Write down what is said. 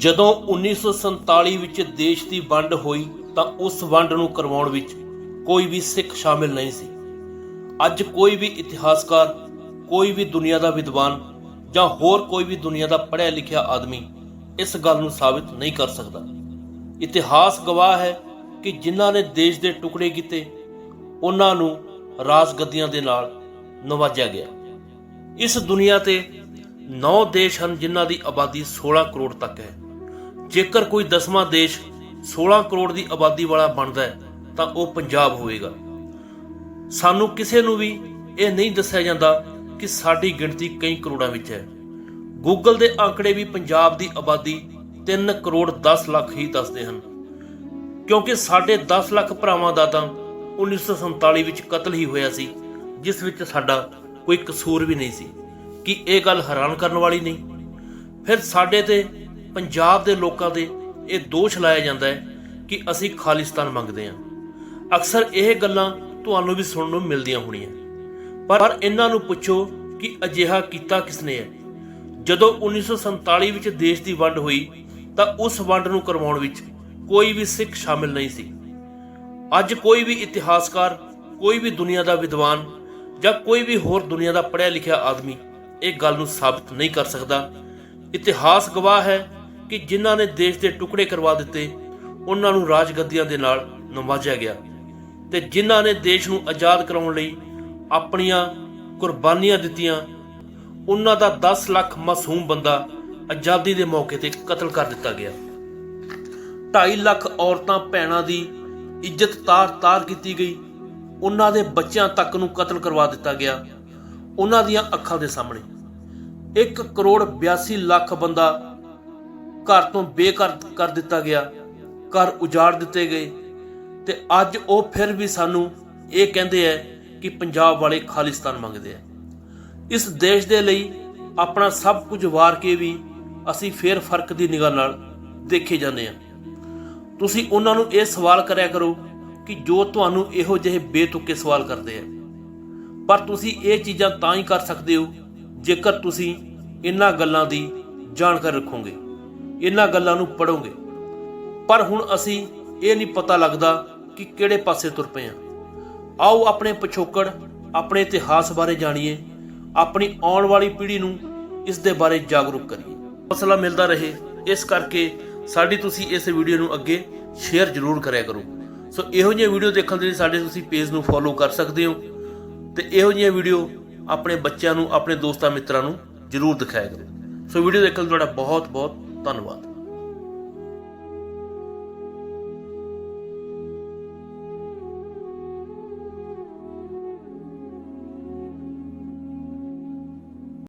ਜਦੋਂ 1947 ਵਿੱਚ ਦੇਸ਼ ਦੀ ਵੰਡ ਹੋਈ ਤਾਂ ਉਸ ਵੰਡ ਨੂੰ ਕਰਵਾਉਣ ਵਿੱਚ ਕੋਈ ਵੀ ਸਿੱਖ ਸ਼ਾਮਿਲ ਨਹੀਂ ਸੀ। ਅੱਜ ਕੋਈ ਵੀ ਇਤਿਹਾਸਕਾਰ, ਕੋਈ ਵੀ ਦੁਨੀਆ ਦਾ ਵਿਦਵਾਨ ਜਾਂ ਹੋਰ ਕੋਈ ਵੀ ਦੁਨੀਆ ਦਾ ਪੜ੍ਹਿਆ ਲਿਖਿਆ ਆਦਮੀ ਇਸ ਗੱਲ ਨੂੰ ਸਾਬਿਤ ਨਹੀਂ ਕਰ ਸਕਦਾ। ਇਤਿਹਾਸ ਗਵਾਹ ਹੈ ਕਿ ਜਿਨ੍ਹਾਂ ਨੇ ਦੇਸ਼ ਦੇ ਟੁਕੜੇ ਕੀਤੇ, ਉਹਨਾਂ ਨੂੰ ਰਾਜ ਗੱਦੀਆਂ ਦੇ ਨਾਲ ਨਵਾਜਿਆ ਗਿਆ। ਇਸ ਦੁਨੀਆ ਤੇ 9 ਦੇਸ਼ ਹਨ ਜਿਨ੍ਹਾਂ ਦੀ ਆਬਾਦੀ 16 ਕਰੋੜ ਤੱਕ ਹੈ। ਜੇਕਰ ਕੋਈ ਦਸਵਾਂ ਦੇਸ਼ 16 ਕਰੋੜ ਦੀ ਆਬਾਦੀ ਵਾਲਾ ਬਣਦਾ ਹੈ, ਤਾਂ ਉਹ ਪੰਜਾਬ ਹੋਵੇਗਾ। ਸਾਨੂੰ ਕਿਸੇ ਨੂੰ ਵੀ ਇਹ ਨਹੀਂ ਦੱਸਿਆ ਜਾਂਦਾ ਕਿ ਸਾਡੀ ਗਿਣਤੀ ਕਈ ਕਰੋੜਾਂ ਵਿੱਚ ਹੈ। ਗੂਗਲ ਦੇ ਆંકੜੇ ਵੀ ਪੰਜਾਬ ਦੀ ਆਬਾਦੀ 3 ਕਰੋੜ 10 ਲੱਖ ਹੀ ਦੱਸਦੇ ਹਨ। ਕਿਉਂਕਿ ਸਾਡੇ 10 ਲੱਖ ਭਰਾਵਾਂ ਦਾ ਤਾਂ 1947 ਵਿੱਚ ਕਤਲ ਹੀ ਹੋਇਆ ਸੀ, ਜਿਸ ਵਿੱਚ ਸਾਡਾ ਕੋਈ ਕਸੂਰ ਵੀ ਨਹੀਂ ਸੀ ਕਿ ਇਹ ਗੱਲ ਹੈਰਾਨ ਕਰਨ ਵਾਲੀ ਨਹੀਂ। ਫਿਰ ਸਾਡੇ ਤੇ ਪੰਜਾਬ ਦੇ ਲੋਕਾਂ ਦੇ ਇਹ ਦੋਸ਼ ਲਾਇਆ ਜਾਂਦਾ ਹੈ ਕਿ ਅਸੀਂ ਖਾਲਿਸਤਾਨ ਮੰਗਦੇ ਹਾਂ। ਅਕਸਰ ਇਹ ਗੱਲਾਂ ਤੁਹਾਨੂੰ ਵੀ ਸੁਣਨ ਨੂੰ ਮਿਲਦੀਆਂ ਹੋਣੀਆਂ। ਪਰ ਇਹਨਾਂ ਨੂੰ ਪੁੱਛੋ ਕਿ ਅਜਿਹਾ ਕੀਤਾ ਕਿਸਨੇ ਹੈ। ਜਦੋਂ 1947 ਵਿੱਚ ਦੇਸ਼ ਦੀ ਵੰਡ ਹੋਈ, ਤਾਂ ਉਸ ਵੰਡ ਨੂੰ ਕਰਵਾਉਣ ਵਿੱਚ ਕੋਈ ਵੀ ਸਿੱਖ ਸ਼ਾਮਿਲ ਨਹੀਂ ਸੀ। ਅੱਜ ਕੋਈ ਵੀ ਇਤਿਹਾਸਕਾਰ, ਕੋਈ ਵੀ ਦੁਨੀਆ ਦਾ ਵਿਦਵਾਨ ਜਾਂ ਕੋਈ ਵੀ ਹੋਰ ਦੁਨੀਆ ਦਾ ਪੜ੍ਹਿਆ ਲਿਖਿਆ ਆਦਮੀ ਇਹ ਗੱਲ ਨੂੰ ਸਾਬਤ ਨਹੀਂ ਕਰ ਸਕਦਾ। ਇਤਿਹਾਸ ਗਵਾਹ ਹੈ ਕਿ ਜਿਨ੍ਹਾਂ ਨੇ ਦੇਸ਼ ਦੇ ਟੁਕੜੇ ਕਰਵਾ ਦਿੱਤੇ, ਉਹਨਾਂ ਨੂੰ ਰਾਜ ਗੱਦੀਆਂ ਦੇ ਨਾਲ ਨਵਾਜਿਆ ਗਿਆ ਤੇ ਜਿਨ੍ਹਾਂ ਨੇ ਦੇਸ਼ ਨੂੰ ਆਜ਼ਾਦ ਕਰਾਉਣ ਲਈ ਆਪਣੀਆਂ ਕੁਰਬਾਨੀਆਂ ਦਿੱਤੀਆਂ, ਉਹਨਾਂ ਦਾ 10 ਲੱਖ ਮਾਸੂਮ ਬੰਦਾ ਆਜ਼ਾਦੀ ਦੇ ਮੌਕੇ ਤੇ ਕਤਲ ਕਰ ਦਿੱਤਾ ਗਿਆ। 2.5 ਲੱਖ ਔਰਤਾਂ, ਭੈਣਾਂ ਦੀ ਇੱਜ਼ਤ ਤਾਰ-ਤਾਰ ਕੀਤੀ ਗਈ। ਉਹਨਾਂ ਦੇ ਬੱਚਿਆਂ ਤੱਕ ਨੂੰ ਕਤਲ ਕਰਵਾ ਦਿੱਤਾ ਗਿਆ। ਉਹਨਾਂ ਦੀਆਂ ਅੱਖਾਂ ਦੇ ਸਾਹਮਣੇ 1 ਕਰੋੜ 82 ਲੱਖ ਬੰਦਾ ਘਰ ਤੋਂ ਬੇਘਰ ਕਰ ਦਿੱਤਾ ਗਿਆ, ਘਰ ਉਜਾੜ ਦਿੱਤੇ ਗਏ ਤੇ ਅੱਜ ਉਹ ਫਿਰ ਵੀ ਸਾਨੂੰ ਇਹ ਕਹਿੰਦੇ ਐ ਕਿ ਪੰਜਾਬ ਵਾਲੇ ਖਾਲਿਸਤਾਨ ਮੰਗਦੇ ਆ ਇਸ ਦੇਸ਼ ਦੇ ਲਈ ਆਪਣਾ ਸਭ ਕੁਝ ਵਾਰ ਕੇ ਵੀ ਅਸੀਂ ਫੇਰ ਫ਼ਰਕ ਦੀ ਨਿਗਾਹ ਨਾਲ ਦੇਖੇ ਜਾਂਦੇ ਆ ਤੁਸੀਂ ਉਹਨਾਂ ਨੂੰ ਇਹ ਸਵਾਲ ਕਰਿਆ ਕਰੋ ਕਿ ਜੋ ਤੁਹਾਨੂੰ ਇਹੋ ਜਿਹੇ ਬੇਤੁਕੇ ਸਵਾਲ ਕਰਦੇ ਆ ਪਰ ਤੁਸੀਂ ਇਹ ਚੀਜ਼ਾਂ ਤਾਂ ਹੀ ਕਰ ਸਕਦੇ ਹੋ ਜੇਕਰ ਤੁਸੀਂ ਇਹਨਾਂ ਗੱਲਾਂ ਦੀ ਜਾਣਕਾਰੀ ਰੱਖੋਗੇ। ਇਹਨਾਂ ਗੱਲਾਂ ਨੂੰ ਪੜੋਗੇ ਪਰ ਹੁਣ ਅਸੀਂ ਇਹ ਨਹੀਂ ਪਤਾ ਲੱਗਦਾ ਕਿ ਕਿਹੜੇ ਪਾਸੇ ਤੁਰ ਪਏ ਆ ਆਓ ਆਪਣੇ ਪਿਛੋਕੜ, ਆਪਣੇ ਇਤਿਹਾਸ ਬਾਰੇ ਜਾਣੀਏ। ਆਪਣੀ ਆਉਣ ਵਾਲੀ ਪੀੜ੍ਹੀ ਨੂੰ ਇਸ ਦੇ ਬਾਰੇ ਜਾਗਰੂਕ ਕਰੀਏ। ਮਸਲਾ ਮਿਲਦਾ ਰਹੇ, ਇਸ ਕਰਕੇ ਸਾਡੀ ਤੁਸੀਂ ਇਸ ਵੀਡੀਓ ਨੂੰ ਅੱਗੇ ਸ਼ੇਅਰ ਜ਼ਰੂਰ ਕਰਿਆ ਕਰੋ। ਸੋ ਇਹੋ ਜਿਹੀਆਂ ਵੀਡੀਓ ਦੇਖਣ ਦੇ ਲਈ ਸਾਡੇ ਤੁਸੀਂ ਪੇਜ ਨੂੰ ਫੋਲੋ ਕਰ ਸਕਦੇ ਹੋ। ਤੇ ਇਹੋ ਜਿਹੀਆਂ ਵੀਡੀਓ ਆਪਣੇ ਬੱਚਿਆਂ ਨੂੰ, ਆਪਣੇ ਦੋਸਤਾਂ ਮਿੱਤਰਾਂ ਨੂੰ ਜ਼ਰੂਰ ਦਿਖਾਇਆ ਕਰੋ। ਸੋ ਵੀਡੀਓ ਦੇਖਣ ਲਈ ਤੁਹਾਡਾ ਬਹੁਤ ਬਹੁਤ ਧੰਨਵਾਦ।